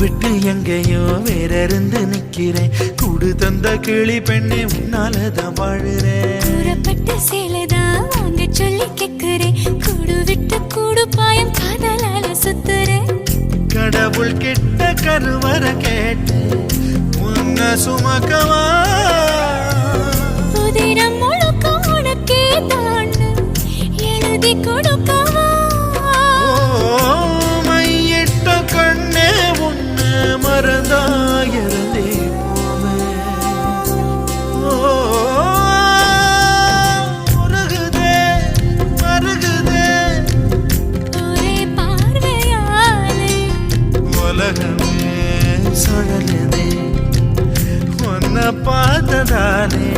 விட்டு எங்கேயோ வேற இருந்து நிக்கிறேன். கூடு தந்த கிளி பெண்ணே உன்னாலதான் வாழுறேன். சேலைதான் வாங்க சொல்லி கேக்குறேன் கூடு விட்டு கூடு பாயம் காதலால சுத்துறேன். கடவுள் கிட்ட கருவற கேட்டு உன்ன சுமக்கவா? உதிரம் முழுக்க உனக்கே தான். எழுதி கொடு மனமே சுழலுதே உன்னை பார்த்ததாலே